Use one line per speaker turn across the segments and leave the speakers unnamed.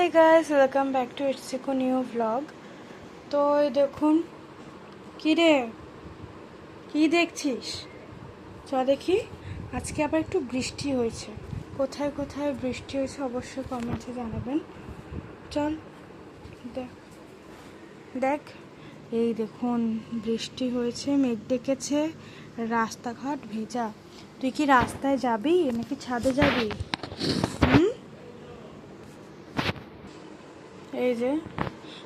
Hey guys welcome back to it's echo new vlog তো দেখুন, কী রে? কী দেখছিস? চ দেখি। আজকে আবার একটু বৃষ্টি হয়েছে। কোথায় কোথায় বৃষ্টি হয়েছে অবশ্যই কমেন্টে জানাবেন। চল, দেখ। দেখ, এই দেখুন, বৃষ্টি হয়েছে, মেঘ ডেকেছে, রাস্তাঘাট ভেজা। তুই কি রাস্তায় যাবি নাকি ছাদে যাবি হুম এই যে,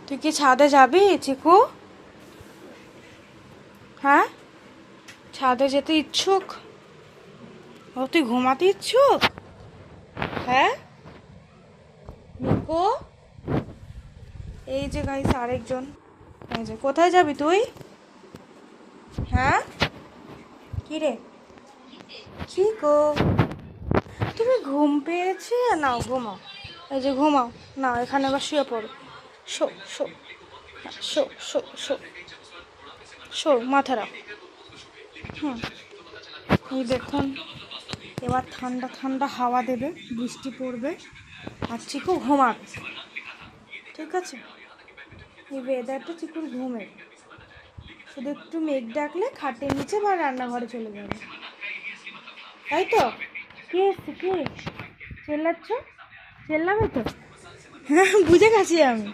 তুই কি ছাদে যাবি, চিকু? হ্যাঁ? ছাদে যেতে ইচ্ছুক? ও, তুই ঘুমাতে ইচ্ছুক? হ্যাঁ? নিকো এই যে গাইস আরেকজন। এই যে, কোথায় যাবি তুই? হ্যাঁ? কি রে? কি গো তুমি ঘুম পেয়েছে? নাও, ঘুমাও। এই যে ঘুমাও। না, এখানে আবার শুয়ে পড়ো। শো শো। শো শো শো। শো, মাথা রাখ। হুম। এই দেখুন, এবার ঠান্ডা ঠান্ডা হাওয়া দেবে, বৃষ্টি পড়বে। আর চিকু ঘুমাবে। ঠিক আছে? এই ওয়েদারটা চিকুর ঘুমে শুধু একটু মেঘ ডাকলে খাটের নিচে বা রান্নাঘরে চলে যাবে। তাই তো? কে কে? চেল্লাচ্ছ? চেল্লাবে তো? হ্যাঁ বুঝে গেছি আমি।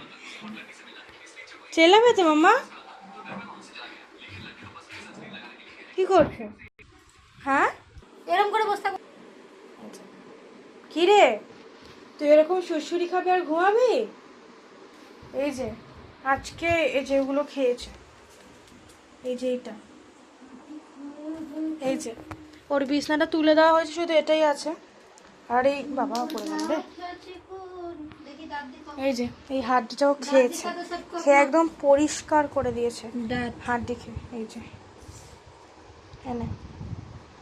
চেল্লাবে তো মাম্মা? কি করছ? হ্যাঁ?
এরকম করে বসে
কি রে? তুই এরকম সুরসুরি খাবে আর ঘুমাবি? এই যে আজকে এই যে যেগুলো খেয়েছে। এই যে এইটা। এই যে। ওর বিছনাটা তুলে দেওয়া হয়েছে শুধু এটাই আছে। আর বাবা পড়ে গেল রে। এই যে এই হাড্ডিটাও খেয়েছে। খেয়ে একদম পরিষ্কার করে দিয়েছে। হাড্ডি খেয়ে এই যে। এনে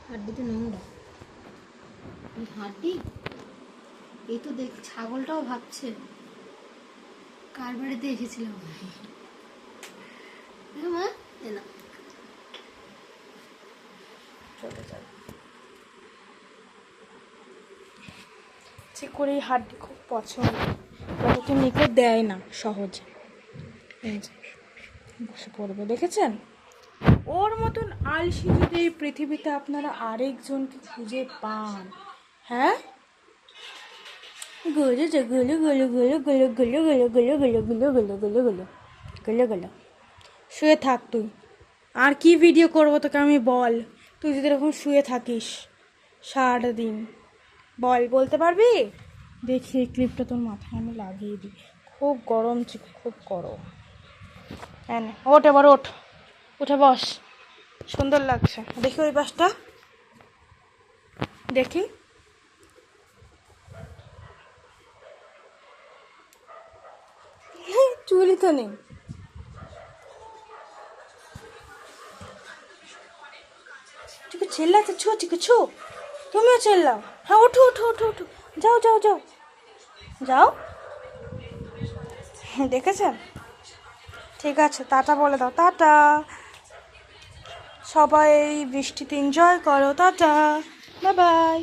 হাড্ডিতে নোংরা হাড্ডি? এই তো দেখ ছাগলটাও ভাবছে। কার বাড়িতে এসেছিলাম এ মা এ না
চলে যাবে চিকুর এই হাড্ডি খুব পছন্দ ওকে নিকে দেয় না সহজে বসে পড়বে দেখেছেন ওর মতন আলসি যদি এই পৃথিবীতে আপনারা আরেকজনকে খুঁজে পান হ্যাঁ গুলো যে গুলো গুলো গুলো গুলো গুলো গুলো গুলো গুলো গুলো গুলো গুলো গুলো গুলো গুলো শুয়ে থাক তুই আর কি ভিডিও করব তোকে আমি বল তুই যদি এরকম শুয়ে থাকিস সারাটা দিন বল, বলতে পারবি? দেখি, এই ক্লিপটা তোর মাথায় আমি লাগিয়ে দিই। খুব গরম চিকু খুব গরম। হ্যাঁ ওঠ এবার, ওঠ। উঠে বস। সুন্দর লাগছে। দেখি ওই পাশটা। দেখি। চুরি তো নেই। চেল্লাতে ছো চিকু ছো। তুমিও চিল্লাও হ্যাঁ ওঠো ওঠো ওঠো ওঠো যাও যাও যাও। যাও? দেখেছেন? ঠিক আছে, টাটা বলে দাও। টাটা। সবাই বৃষ্টিতে এনজয় করো। টাটা। Bye bye